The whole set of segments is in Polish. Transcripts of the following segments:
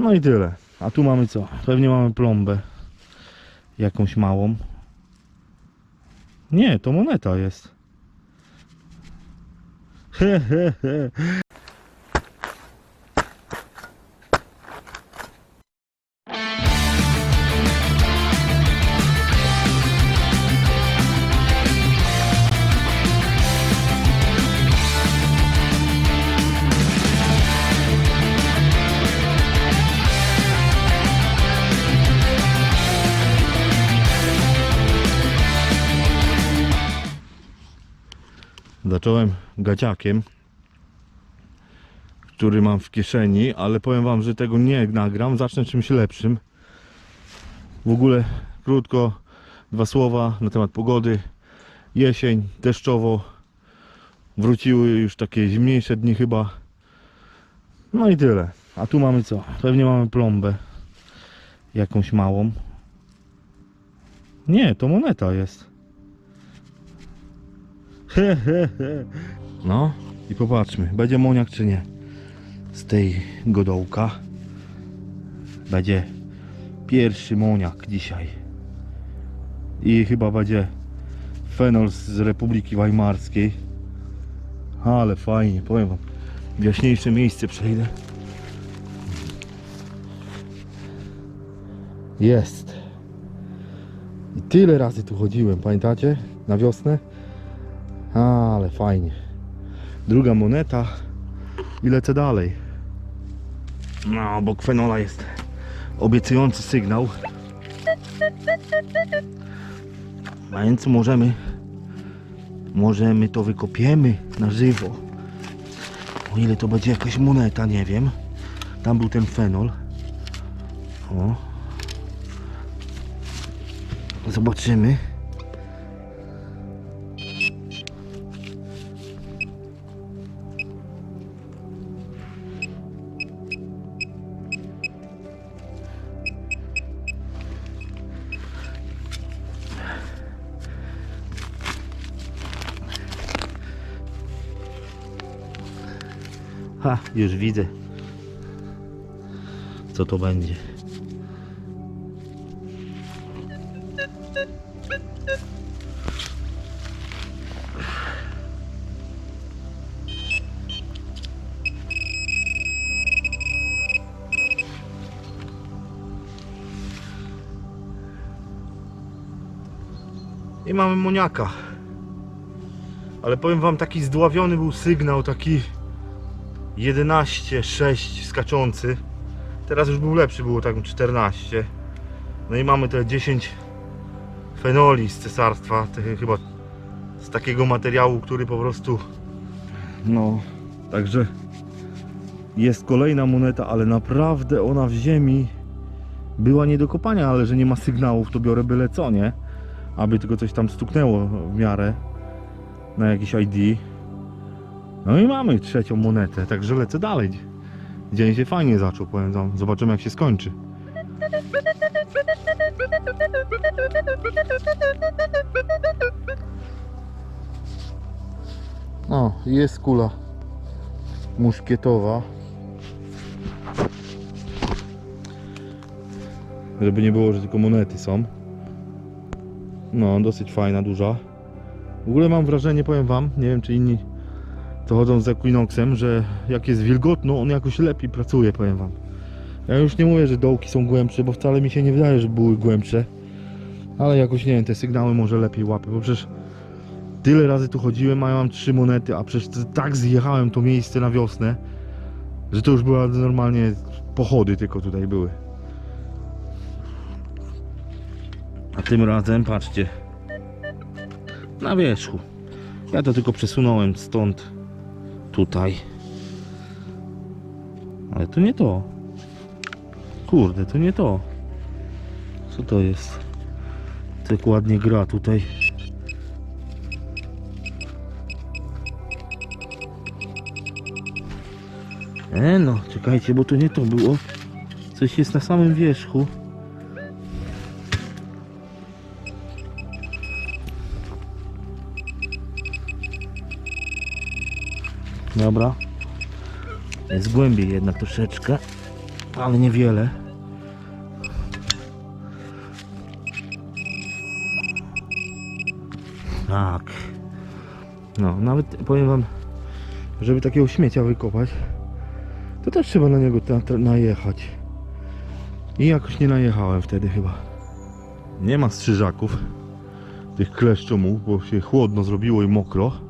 No i tyle. A tu mamy co? Pewnie mamy plombę. Jakąś małą. Nie, to moneta jest. He, he, he. Zacząłem gaciakiem, który mam w kieszeni, ale powiem wam, że tego nie nagram, zacznę czymś lepszym. W ogóle krótko dwa słowa na temat pogody. Jesień, deszczowo. Wróciły już takie zimniejsze dni chyba. No i tyle. A tu mamy co? Pewnie mamy plombę. Jakąś małą. Nie, to moneta jest. No i popatrzmy, będzie moniak czy nie. Z tej godołka będzie pierwszy moniak dzisiaj. I chyba będzie fenol z Republiki Weimarskiej. Ale fajnie, powiem wam. W jaśniejsze miejsce przejdę. Jest. I tyle razy tu chodziłem, pamiętacie? Na wiosnę? Ale fajnie. Druga moneta i lecę dalej. No, obok fenola jest obiecujący sygnał. A więc możemy możemy to wykopiemy na żywo. O ile to będzie jakaś moneta, nie wiem. Tam był ten fenol. O. Zobaczymy. Ha, już widzę. Co to będzie? I mamy moniaka. Ale powiem wam, taki zdławiony był sygnał, taki 11, 6 skaczący. Teraz już był lepszy, było tak 14. No i mamy te 10 fenoli z cesarstwa, chyba z takiego materiału, który po prostu no, także jest kolejna moneta, ale naprawdę ona w ziemi była nie do kopania, ale że nie ma sygnałów, to biorę byle co, nie? Aby tylko coś tam stuknęło w miarę na jakiś ID. No i mamy trzecią monetę, także lecę dalej. Dzień się fajnie zaczął, powiem wam. Zobaczymy jak się skończy. O, jest kula muszkietowa. Żeby nie było, że tylko monety są. No, dosyć fajna, duża. W ogóle mam wrażenie, powiem wam, nie wiem czy inni to chodzą z Equinoxem, że jak jest wilgotno, on jakoś lepiej pracuje, powiem wam. Ja już nie mówię, że dołki są głębsze, bo wcale mi się nie wydaje, że były głębsze. Ale jakoś, nie wiem, te sygnały może lepiej łapię, bo przecież tyle razy tu chodziłem, a ja mam trzy monety, a przecież tak zjechałem to miejsce na wiosnę, że to już była normalnie pochody tylko tutaj były. A tym razem, patrzcie, na wierzchu. Ja to tylko przesunąłem stąd tutaj. Ale to nie to. Kurde, to nie to. Co to jest? Tak ładnie gra tutaj. E no, czekajcie, bo to nie to było. Coś jest na samym wierzchu. Dobra. Jest głębiej jednak troszeczkę. ale niewiele. Tak. No, nawet powiem wam, żeby takiego śmiecia wykopać, to też trzeba na niego na, na, najechać. I jakoś nie najechałem wtedy chyba. Nie ma strzyżaków, tych kleszczomów, bo się chłodno zrobiło i mokro.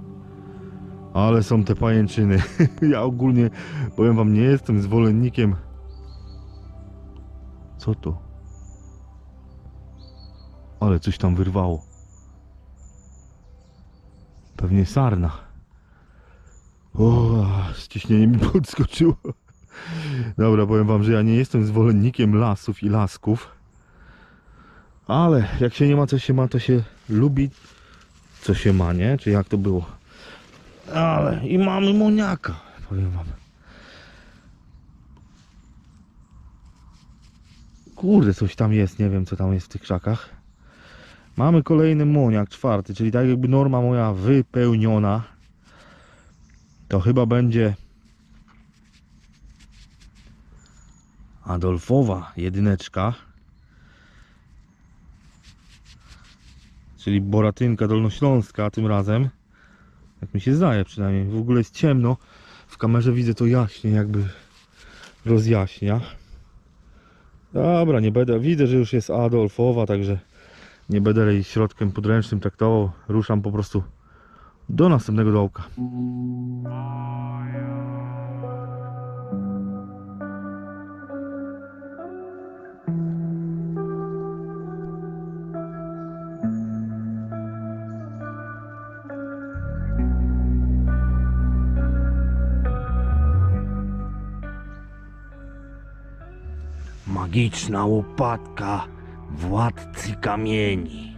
Ale są te pajęczyny. ja ogólnie, powiem wam, nie jestem zwolennikiem. Co to? Ale coś tam wyrwało. Pewnie sarna. O, ściśnienie mi podskoczyło. Dobra, powiem wam, że ja nie jestem zwolennikiem lasów i lasków. Ale jak się nie ma, co się ma, to się lubi, co się ma, nie? Czy jak to było? Ale i mamy moniaka, powiem wam. Kurde, coś tam jest, nie wiem co tam jest w tych krzakach. Mamy kolejny moniak, czwarty, czyli tak jakby norma moja wypełniona. To chyba będzie Adolfowa jedyneczka. Czyli Boratynka Dolnośląska tym razem. Jak mi się zdaje przynajmniej. W ogóle jest ciemno. W kamerze widzę to jaśnie, jakby rozjaśnia. Dobra, nie będę. Widzę, że już jest Adolfowa, także nie będę jej środkiem podręcznym traktował. Ruszam po prostu do następnego dołka. Magiczna łopatka władcy kamieni.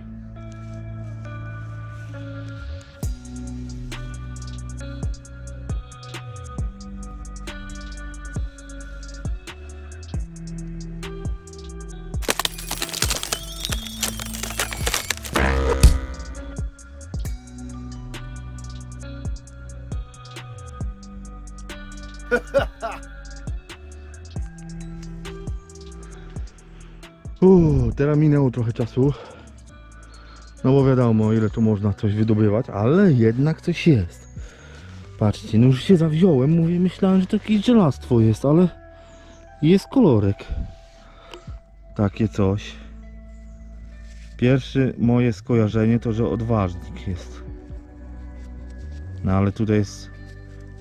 Teraz minęło trochę czasu. No bo wiadomo, ile tu można coś wydobywać, ale jednak coś jest. Patrzcie, no już się zawziąłem, mówię, myślałem, że to jakieś żelastwo jest, ale jest kolorek. Takie coś. Pierwsze moje skojarzenie to, że odważnik jest. No ale tutaj jest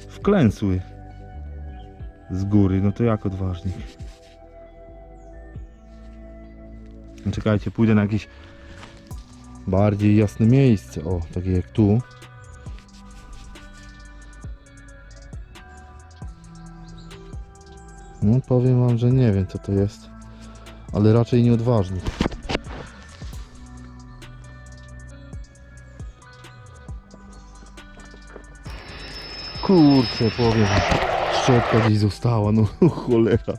wklęsły z góry, no to jak odważnik? Czekajcie, pójdę na jakieś bardziej jasne miejsce. O, takie jak tu. No powiem wam, że nie wiem co to jest. Ale raczej nieodważny. Kurczę, powiem. Szczotka gdzieś została, no cholera.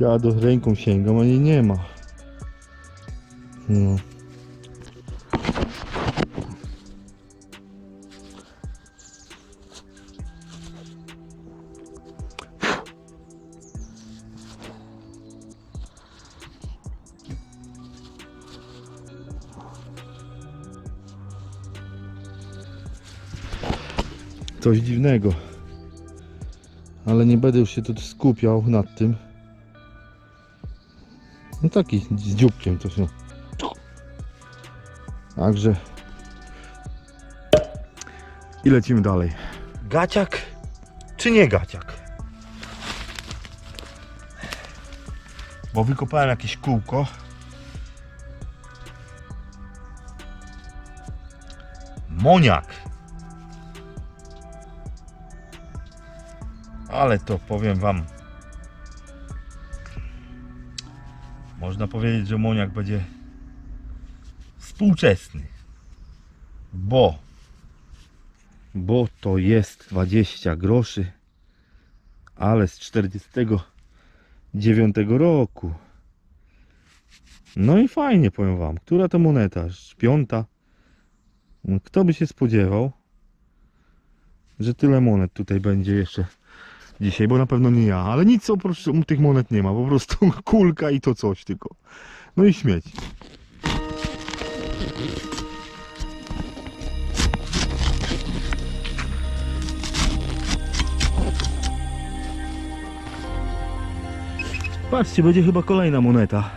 Ja do ręką sięgam, a jej nie ma. No. Coś dziwnego. Ale nie będę już się tu skupiał nad tym. No taki z dzióbkiem to się. Także i lecimy dalej. Gaciak czy nie gaciak? Bo wykopałem jakieś kółko. Moniak. Ale to powiem wam. Można powiedzieć, że moniak będzie współczesny. Bo bo to jest 20 groszy, ale z 49 roku. No i fajnie powiem wam. Która to moneta? Piąta. No, Kto by się spodziewał, że tyle monet tutaj będzie jeszcze dzisiaj, bo na pewno nie ja, ale nic oprócz tych monet nie ma, po prostu kulka i to coś tylko. No i śmieć. Patrzcie, będzie chyba kolejna moneta.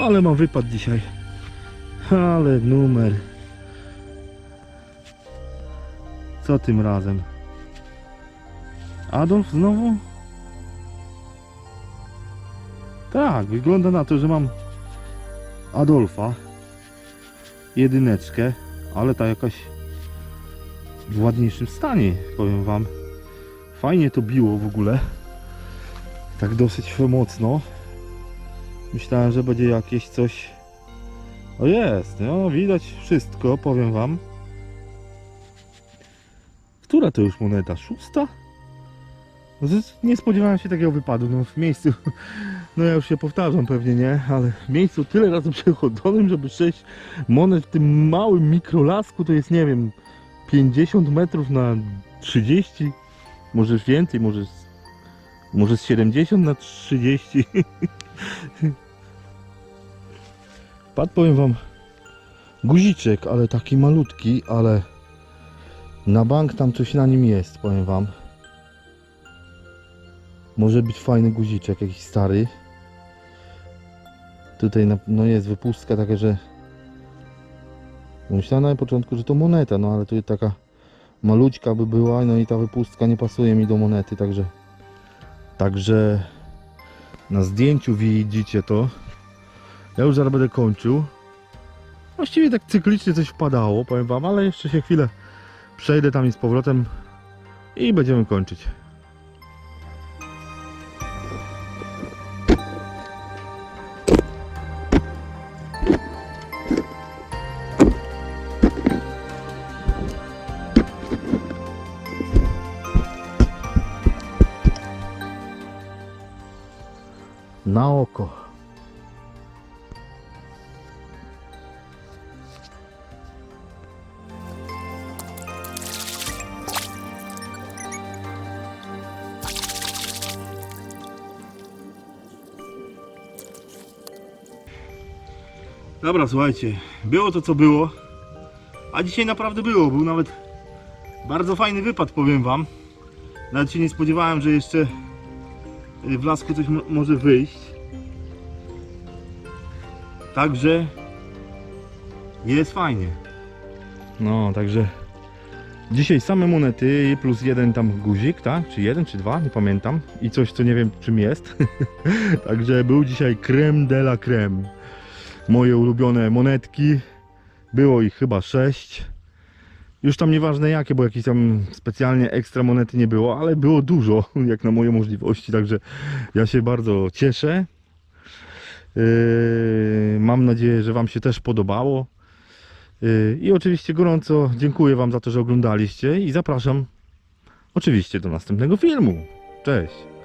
Ale mam wypad dzisiaj. Ale numer. Co tym razem? Adolf znowu? Tak, wygląda na to, że mam Adolfa. Jedyneczkę, ale ta jakaś w ładniejszym stanie, powiem wam. Fajnie to biło w ogóle. Tak dosyć mocno. Myślałem, że będzie jakieś coś. O jest, no widać wszystko, powiem wam. Która to już moneta? Szósta? No Nie spodziewałem się takiego wypadu. No w miejscu, no ja już się powtarzam pewnie, nie? Ale w miejscu tyle razy przechodzonym, żeby 6 monet w tym małym mikrolasku to jest, nie wiem, 50 metrów na 30, może więcej, może z, może z 70 na 30. Padł, powiem wam, guziczek, ale taki malutki, ale na bank tam coś na nim jest, powiem wam. Może być fajny guziczek, jakiś stary. Tutaj no jest wypustka taka, że myślałem na początku, że to moneta, no ale tu taka malućka by była, no i ta wypustka nie pasuje mi do monety, także także na zdjęciu widzicie to. Ja już zaraz będę kończył. Właściwie tak cyklicznie coś wpadało, powiem wam, ale jeszcze się chwilę przejdę tam i z powrotem i będziemy kończyć. Na oko. Dobra, słuchajcie, było to co było, a dzisiaj naprawdę było, był nawet bardzo fajny wypad, powiem wam. Nawet się nie spodziewałem, że jeszcze w lasku coś mo- może wyjść. Także jest fajnie. No, także dzisiaj same monety plus jeden tam guzik, tak? Czy jeden, czy dwa, nie pamiętam. I coś, co nie wiem czym jest. także był dzisiaj creme de la creme. Moje ulubione monetki. Było ich chyba sześć. Już tam nieważne jakie, bo jakieś tam specjalnie ekstra monety nie było, ale było dużo, jak na moje możliwości, także ja się bardzo cieszę. Yy, mam nadzieję, że Wam się też podobało. Yy, I oczywiście gorąco dziękuję Wam za to, że oglądaliście i zapraszam oczywiście do następnego filmu. Cześć!